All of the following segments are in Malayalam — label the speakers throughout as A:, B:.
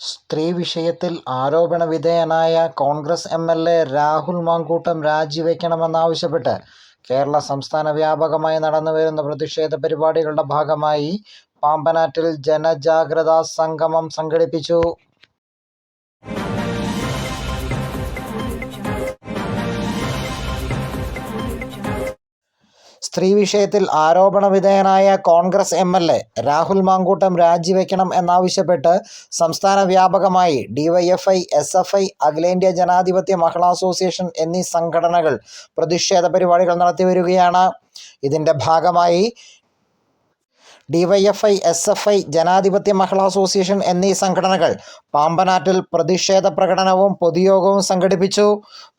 A: സ്ത്രീ വിഷയത്തിൽ ആരോപണവിധേയനായ Congress M L A Rahul Mankoottam രാജിവെക്കണമെന്നാവശ്യപ്പെട്ട് Kerala സംസ്ഥാന വ്യാപകമായി നടന്നുവരുന്ന പ്രതിഷേധ പരിപാടികളുടെ ഭാഗമായി പാമ്പനാട്ടിൽ ജനജാഗ്രതാ സംഗമം സംഘടിപ്പിച്ചു. സ്ത്രീ വിഷയത്തിൽ ആരോപണ ആരോപണവിധേയനായ Congress M L A Rahul Mankoottam രാജിവെക്കണം എന്നാവശ്യപ്പെട്ട് സംസ്ഥാന വ്യാപകമായി ഡിവൈഎഫ്ഐ, ഐ അഖിലേന്ത്യാ ജനാധിപത്യ മഹിളാ അസോസിയേഷൻ എന്നീ സംഘടനകൾ പ്രതിഷേധ പരിപാടികൾ നടത്തിവരികയാണ്. ഇതിന്റെ ഭാഗമായി ഡിവൈഎഫ്ഐ, ഐ ജനാധിപത്യ മഹിളാ അസോസിയേഷൻ എന്നീ സംഘടനകൾ പാമ്പനാട്ടിൽ പ്രതിഷേധ പ്രകടനവും പൊതുയോഗവും സംഘടിപ്പിച്ചു.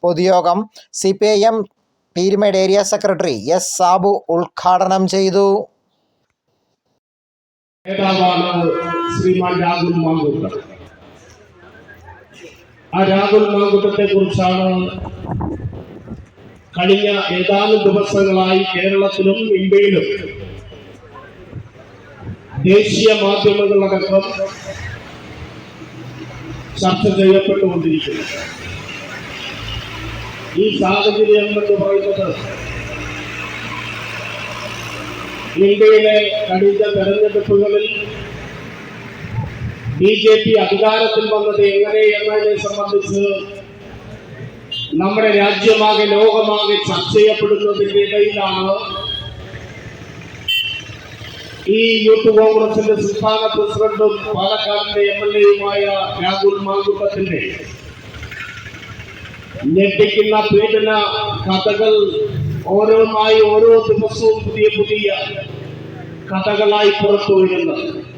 A: പൊതുയോഗം CPIM Peerumedu area secretary S. Sabu ഉദ്ഘാടനം ചെയ്തു.
B: ആ രാഹുൽ മാങ്കൂട്ടത്തെ കുറിച്ചാണ് കഴിഞ്ഞ ഏതാനും ദിവസങ്ങളായി കേരളത്തിലും ഇന്ത്യയിലും ദേശീയ മാധ്യമങ്ങളടക്കം ചർച്ച ചെയ്യപ്പെട്ടുകൊണ്ടിരിക്കുന്നു ഈ സാഹചര്യം എന്ന് പറയുന്നത്? ഇന്ത്യയിലെ കഴിഞ്ഞ തെരഞ്ഞെടുപ്പുകളിൽ ബി ജെ പി അധികാരത്തിൽ വന്നത് എങ്ങനെ എന്നതിനെ സംബന്ധിച്ച് നമ്മുടെ രാജ്യമാകെ ലോകമാകെ ചർച്ച ചെയ്യപ്പെടുന്നതിന്റെ ഇടയിലാണ് ഈ യൂത്ത് കോൺഗ്രസിന്റെ സംസ്ഥാന പ്രസിഡന്റും പാലക്കാടിന്റെ എം എൽ എയുമായ രാഹുൽ മാങ്കുട്ടത്തിന്റെ ഞെട്ടിക്കുന്ന പീഡന കഥകൾ ഓരോന്നായി ഓരോ ദിവസവും പുതിയ പുതിയ കഥകളായി പുറത്തു വരുന്നത്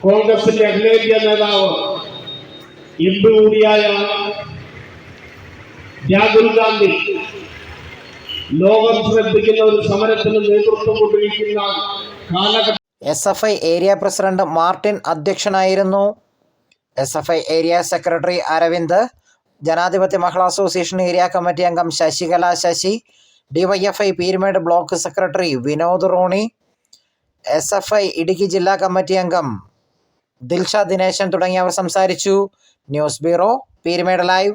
B: കോൺഗ്രസിന്റെ അഖിലേന്ത്യാ നേതാവ് എം പി കൂടിയായ രാഹുൽ ഗാന്ധി ലോകം ശ്രദ്ധിക്കുന്ന ഒരു സമരത്തിന് നേതൃത്വം കൊണ്ടിരിക്കുന്ന കാലഘട്ടം
A: S. F. I area president Martin അധ്യക്ഷനായിരുന്നു. S. F. I area secretary Aravind, Janadhipathya Mahila association area committee അംഗം Sasikala Sasi, DYFI Peerumedu block secretary Vinod Roni, S. F. I Idukki ജില്ലാ കമ്മിറ്റി അംഗം ദിൽഷ ദിനേശൻ തുടങ്ങിയവർ സംസാരിച്ചു. News bureau Peermade live